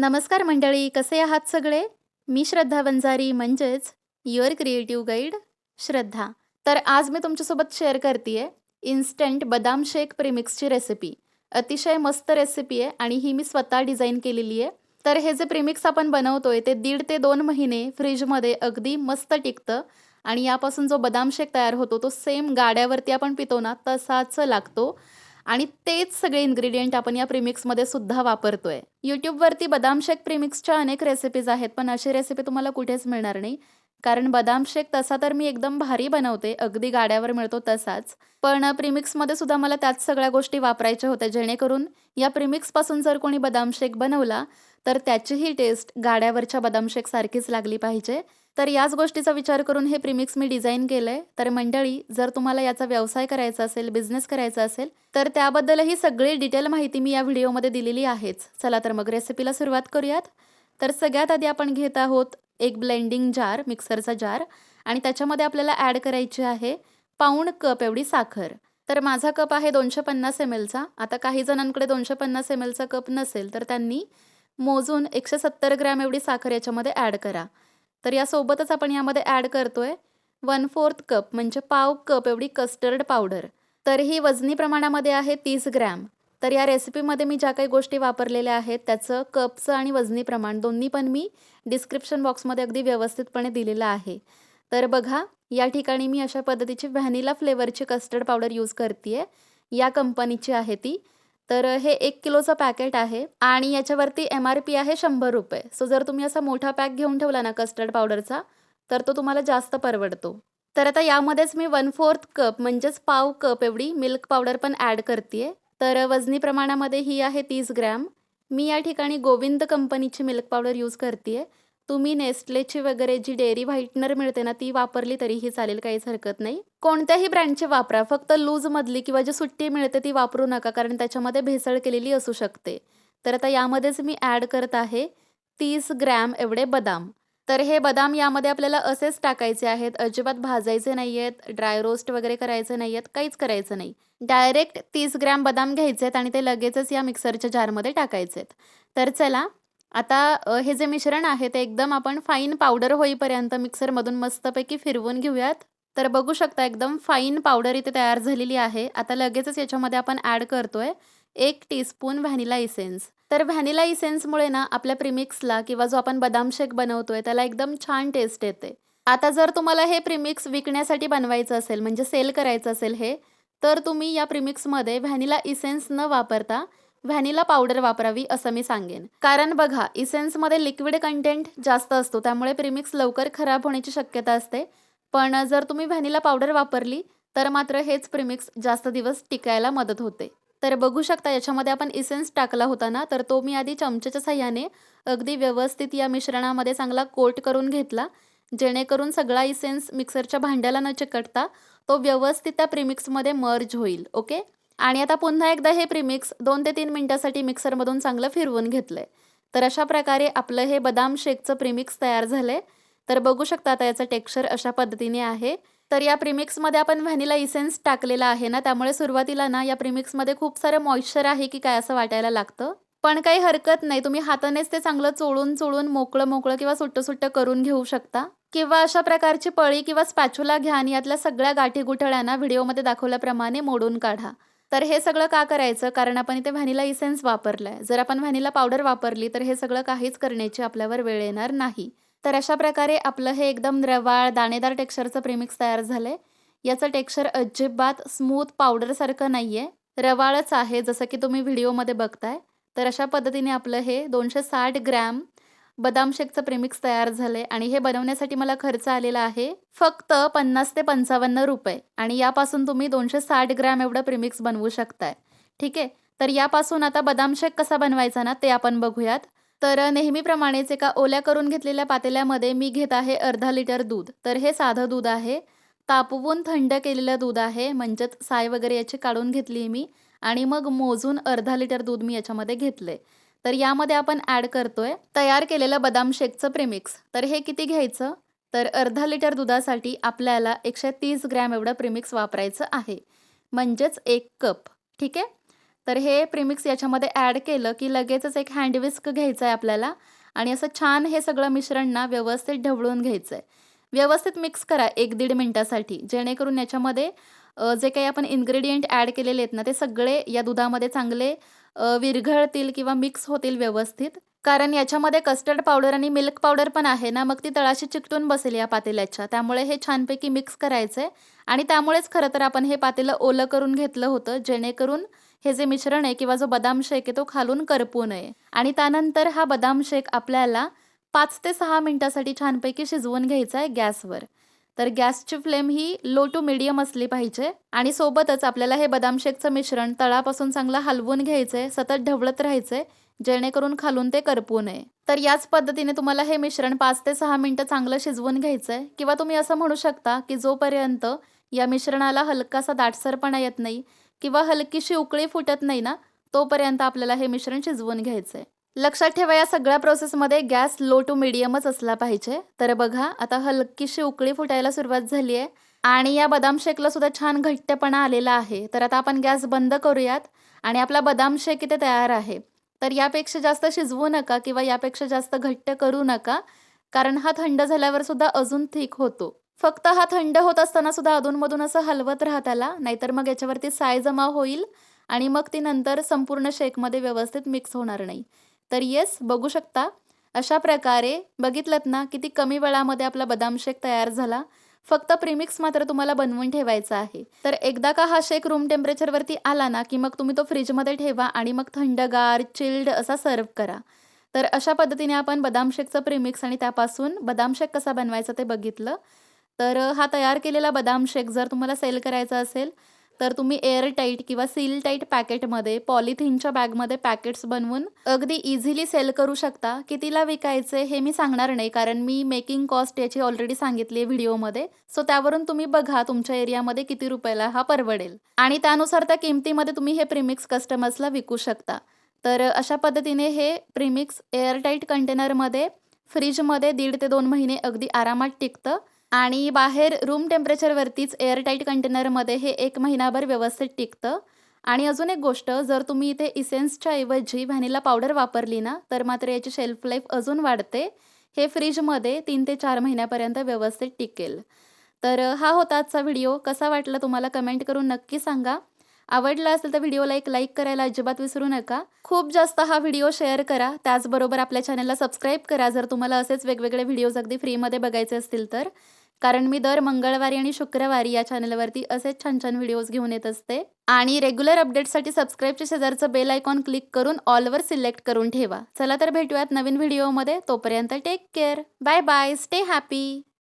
नमस्कार मंडळी कसे आहात सगळे? मी श्रद्धा वंजारी म्हणजेच युअर क्रिएटिव्ह गाईड श्रद्धा. तर आज मी तुमच्यासोबत शेअर करते इन्स्टंट बदाम शेक प्रिमिक्सची रेसिपी अतिशय मस्त रेसिपी आहे आणि ही मी स्वतः डिझाईन केलेली आहे. तर हे जे प्रिमिक्स आपण बनवतोय ते दीड ते दोन महिने फ्रीजमध्ये अगदी मस्त टिकतं आणि यापासून जो बदाम शेक तयार होतो तो सेम गाड्यावरती आपण पितो ना तसाच लागतो. आणि तेच सगळे इन्ग्रेडियंट आपण या प्रिमिक्समध्ये सुद्धा वापरतोय. यूट्यूबवरती बदाम शेक प्रिमिक्सच्या अनेक रेसिपीज आहेत पण अशी रेसिपी तुम्हाला कुठेच मिळणार नाही. कारण बदाम शेक तसा तर मी एकदम भारी बनवते अगदी गाड्यावर मिळतो तसाच. पण प्रिमिक्समध्ये सुद्धा मला त्याच सगळ्या गोष्टी वापरायच्या होत्या जेणेकरून या प्रिमिक्सपासून जर कोणी बदाम शेक बनवला तर त्याचीही टेस्ट गाड्यावरच्या बदाम शेकसारखीच लागली पाहिजे. तर याच गोष्टीचा विचार करून हे प्रिमिक्स मी डिझाईन केलं आहे तर मंडळी जर तुम्हाला याचा व्यवसाय करायचा असेल बिझनेस करायचा असेल तर त्याबद्दलही सगळी डिटेल माहिती मी या व्हिडिओमध्ये दिलेली आहेच. चला तर मग रेसिपीला सुरुवात करूयात. तर सगळ्यात आधी आपण घेत आहोत एक ब्लेंडिंग जार मिक्सरचा जार आणि त्याच्यामध्ये आपल्याला ॲड करायची आहे पाऊण कप एवढी साखर. तर माझा कप आहे दोनशे पन्नास एम एलचा आता काही जणांकडे दोनशे पन्नास एम एलचा कप नसेल तर त्यांनी मोजून एकशे सत्तर ग्रॅम एवढी साखर याच्यामध्ये ॲड करा. तर यासोबतच आपण यामध्ये ॲड करतोय वन फोर्थ कप म्हणजे पाव कप एवढी कस्टर्ड पावडर तर ही वजनी प्रमाणामध्ये आहे तीस ग्रॅम. तर या रेसिपीमध्ये मी ज्या काही गोष्टी वापरलेल्या आहेत त्याचं कपचं आणि वजनी प्रमाण दोन्ही पण मी डिस्क्रिप्शन बॉक्समध्ये अगदी व्यवस्थितपणे दिलेलं आहे. तर बघा या ठिकाणी मी अशा पद्धतीची व्हॅनिला फ्लेवरची कस्टर्ड पावडर यूज करते या कंपनीची आहे ती. तर हे एक किलोचं पॅकेट आहे आणि याच्यावरती एम आर पी आहे शंभर रुपये. सो जर तुम्ही असा मोठा पॅक घेऊन ठेवला ना कस्टर्ड पावडरचा तर तो तुम्हाला जास्त परवडतो. तर आता यामध्येच मी वन फोर्थ कप म्हणजेच पाव कप एवढी मिल्क पावडर पण ॲड करते तर वजनी प्रमाणामध्ये ही आहे तीस ग्रॅम. मी या ठिकाणी गोविंद कंपनीची मिल्क पावडर यूज करते तुम्ही नेस्टलेची वगैरे जी डेअरी व्हाईटनर मिळते ना ती वापरली तरीही चालेल काहीच हरकत नाही. कोणत्याही ब्रँडची वापरा फक्त लूजमधली किंवा जी सुट्टी मिळते ती वापरू नका कारण त्याच्यामध्ये भेसळ केलेली असू शकते. तर आता यामध्येच मी ॲड करत आहे तीस ग्रॅम एवढे बदाम. तर हे बदाम यामध्ये आपल्याला असेच टाकायचे आहेत अजिबात भाजायचे नाही आहेत ड्राय रोस्ट वगैरे करायचे नाही आहेत काहीच करायचं नाही. डायरेक्ट तीस ग्रॅम बदाम घ्यायचे आहेत आणि ते लगेचच या मिक्सरच्या जारमध्ये टाकायचे आहेत. तर चला आता हे जे मिश्रण आहे ते एकदम आपण फाईन पावडर होईपर्यंत मिक्सरमधून मस्तपैकी फिरवून घेऊयात. तर बघू शकता एकदम फाईन पावडर इथे तयार झालेली आहे. आता लगेचच याच्यामध्ये आपण ॲड करतोय एक टीस्पून व्हॅनिला इसेन्स तर व्हॅनिला इसेन्समुळे ना आपल्या प्रिमिक्सला किंवा जो आपण बदाम शेक बनवतोय त्याला एकदम छान टेस्ट येते. आता जर तुम्हाला हे प्रिमिक्स विकण्यासाठी बनवायचं असेल म्हणजे सेल करायचं असेल हे तर तुम्ही या प्रिमिक्समध्ये व्हॅनिला इसेन्स न वापरता व्हॅनिला पावडर वापरावी असं मी सांगेन. कारण बघा इसेन्समध्ये लिक्विड कंटेंट जास्त असतो त्यामुळे प्रिमिक्स लवकर खराब होण्याची शक्यता असते. पण जर तुम्ही व्हॅनिला पावडर वापरली तर मात्र हेच प्रिमिक्स जास्त दिवस टिकायला मदत होते. तर बघू शकता याच्यामध्ये आपण इसेन्स टाकला होता ना तर तो मी आधी चमच्याच्या साह्याने अगदी व्यवस्थित या मिश्रणामध्ये चांगला कोट करून घेतला. जेणेकरून सगळा इसेन्स मिक्सरच्या भांड्याला न चिकटता तो व्यवस्थित त्या प्रिमिक्समध्ये मर्ज होईल ओके आणि आता पुन्हा एकदा हे प्रिमिक्स दोन ते तीन मिनटासाठी मिक्सरमधून चांगलं फिरवून घेतलं आहे तर अशा प्रकारे आपलं हे बदाम शेकचं प्रिमिक्स तयार झालं आहे तर बघू शकता आता याचं टेक्स्चर अशा पद्धतीने आहे. तर या प्रिमिक्समध्ये आपण व्हॅनिला इसेन्स टाकलेला आहे ना त्यामुळे सुरुवातीला ना या प्रिमिक्समध्ये खूप सारं मॉइश्चर आहे की काय असं वाटायला लागतं. पण काही हरकत नाही तुम्ही हातानेच ते चांगलं चोळून चोळून मोकळं मोकळं किंवा सुट्ट सुट्ट करून घेऊ शकता. किंवा अशा प्रकारची पळी किंवा स्पॅच्युला घ्या आणि यातल्या सगळ्या गाठी गुठळ्यांना व्हिडिओमध्ये दाखवल्याप्रमाणे मोडून काढा. तर हे सगळं का करायचं? कारण आपण इथे व्हॅनिला इसेन्स वापरलं आहे जर आपण व्हॅनिला पावडर वापरली तर हे सगळं काहीच करण्याची आपल्यावर वेळ येणार नाही. तर अशा प्रकारे आपलं हे एकदम रवाळ दाणेदार टेक्स्चरचं प्रेमिक्स तयार झालं आहे याचं टेक्स्चर अजिबात स्मूथ पावडरसारखं नाही आहे रवाळच आहे जसं की तुम्ही व्हिडिओमध्ये बघताय. तर अशा पद्धतीने आपलं हे दोनशे साठ ग्रॅम बदाम शेकचं प्रेमिक्स तयार झालंय आणि हे बनवण्यासाठी मला खर्च आलेला आहे फक्त पन्नास ते पंचावन्न रुपये. आणि यापासून तुम्ही दोनशे साठ ग्रॅम एवढं प्रेमिक्स बनवू शकताय. ठीक? आहे तर यापासून आता बदाम शेक कसा बनवायचा ना ते आपण बघूयात. तर नेहमीप्रमाणेच एका ओल्या करून घेतलेल्या पातेल्यामध्ये मी घेत आहे अर्धा लिटर दूध. तर हे साधं दूध आहे. तापवून थंड केलेलं दूध आहे. म्हणजेच साय वगैरे याची काढून घेतली मी. आणि मग मोजून अर्धा लिटर दूध मी याच्यामध्ये घेतले तर यामध्ये आपण ॲड करतोय तयार केलेलं बदाम शेकचं प्रेमिक्स तर हे किती घ्यायचं? तर अर्धा लिटर दुधासाठी आपल्याला एकशे तीस ग्रॅम एवढं प्रिमिक्स वापरायचं आहे. म्हणजेच एक कप. ठीक आहे? तर हे प्रिमिक्स याच्यामध्ये ॲड केलं की लगेचच एक हँडविस्क घ्यायचं आहे आपल्याला आणि असं छान हे सगळं मिश्रण ना व्यवस्थित ढवळून घ्यायचं आहे व्यवस्थित मिक्स करा एक दीड मिनटासाठी जेणेकरून याच्यामध्ये जे काही आपण इन्ग्रेडियंट ॲड केलेले आहेत ना ते सगळे या दुधामध्ये चांगले विरघळतील किंवा मिक्स होतील व्यवस्थित. कारण याच्यामध्ये कस्टर्ड पावडर आणि मिल्क पावडर पण आहे ना मग ती तळाशी चिकटून बसेल या पातेल्याच्या. त्यामुळे हे छानपैकी मिक्स करायचं आहे आणि त्यामुळेच खरं तर आपण हे पातेलं ओलं करून घेतलं होतं जेणेकरून हे जे मिश्रण आहे किंवा जो बदाम शेक आहे तो खालून करपू नये. आणि त्यानंतर हा बदाम शेक आपल्याला पाच ते सहा मिनटासाठी छानपैकी शिजवून घ्यायचा आहे गॅसवर. तर गॅसची फ्लेम ही लो टू मिडियम असली पाहिजे. आणि सोबतच आपल्याला हे बदाम शेकचं मिश्रण तळापासून चांगलं हलवून घ्यायचं आहे सतत ढवळत राहायचं आहे जेणेकरून खालून ते करपू नये. तर याच पद्धतीने तुम्हाला हे मिश्रण पाच ते सहा मिनटं चांगलं शिजवून घ्यायचं आहे किंवा तुम्ही असं म्हणू शकता की जोपर्यंत या मिश्रणाला हलकासा दाटसरपणा येत नाही किंवा हलकीशी उकळी फुटत नाही ना तोपर्यंत आपल्याला हे मिश्रण शिजवून घ्यायचं आहे लक्षात ठेवा या सगळ्या प्रोसेसमध्ये गॅस लो टू मिडियमच असला पाहिजे. तर बघा आता हलकीशी उकळी फुटायला सुरुवात झाली आहे. आणि या बदाम शेकला सुद्धा छान घट्टपणा आलेला आहे. तर आता आपण गॅस बंद करूयात. आणि आपला बदाम शेक इथे तयार आहे. तर यापेक्षा जास्त शिजवू नका किंवा यापेक्षा जास्त घट्ट करू नका. कारण हा थंड झाल्यावर सुद्धा अजून थिक होतो. फक्त हा थंड होत असताना सुद्धा अधूनमधून असं हलवत राहा त्याला नाहीतर मग याच्यावरती साय जमा होईल. आणि मग ती नंतर संपूर्ण शेकमध्ये व्यवस्थित मिक्स होणार नाही. तर येस बघू शकता. अशा प्रकारे बघितलं ना किती कमी वेळामध्ये आपला बदाम शेक तयार झाला. फक्त प्रीमिक्स मात्र तुम्हाला बनवून ठेवायचा आहे. तर एकदा का हा शेक रूम टेम्परेचरवरती आला ना की मग तुम्ही तो फ्रीजमध्ये ठेवा आणि मग थंडगार चिल्ड असा सर्व करा. तर अशा पद्धतीने आपण बदाम शेकचं प्रीमिक्स आणि त्यापासून बदाम शेक कसा बनवायचा ते बघितलं. तर हा तयार केलेला बदाम शेक जर तुम्हाला सेल करायचा असेल तर तुम्ही एअर टाईट किंवा सील टाईट पॅकेटमध्ये पॉलिथिनच्या बॅगमध्ये पॅकेट्स बनवून अगदी इझिली सेल करू शकता. कितीला विकायचे हे मी सांगणार नाही कारण मी मेकिंग कॉस्ट याची ऑलरेडी सांगितली आहे व्हिडिओमध्ये सो त्यावरून तुम्ही बघा तुमच्या एरियामध्ये किती रुपयाला हा परवडेल. आणि त्यानुसार त्या किमतीमध्ये तुम्ही हे प्रीमिक्स कस्टमर्सला विकू शकता. तर अशा पद्धतीने हे प्रिमिक्स एअरटाईट कंटेनरमध्ये फ्रीजमध्ये दीड ते दोन महिने अगदी आरामात टिकतं. आणि बाहेर रूम टेम्परेचरवरतीच एअरटाईट कंटेनरमध्ये हे एक महिनाभर व्यवस्थित टिकतं. आणि अजून एक गोष्ट जर तुम्ही इथे इसेन्सच्या ऐवजी व्हॅनिला पावडर वापरली ना तर मात्र याची शेल्फ लाईफ अजून वाढते. हे फ्रीजमध्ये तीन ते चार महिन्यापर्यंत व्यवस्थित टिकेल. तर हा होता आजचा व्हिडिओ कसा वाटला तुम्हाला कमेंट करून नक्की सांगा. आवडला असेल तर व्हिडिओला एक लाईक करायला अजिबात विसरू नका. खूप जास्त हा व्हिडिओ शेअर करा. त्याचबरोबर आपल्या चॅनलला सबस्क्राईब करा. जर तुम्हाला असेच वेगवेगळे व्हिडिओज अगदी फ्रीमध्ये बघायचे असतील तर. कारण मी दर मंगळवारी आणि शुक्रवारी या चॅनलवरती असेच छान छान व्हिडिओज घेऊन येत असते. आणि रेग्युलर अपडेटसाठी सबस्क्राईबच्या शेजारचं बेल आयकॉन क्लिक करून ऑलवर सिलेक्ट करून ठेवा. चला तर भेटूयात नवीन व्हिडिओमध्ये तोपर्यंत take care bye bye stay happy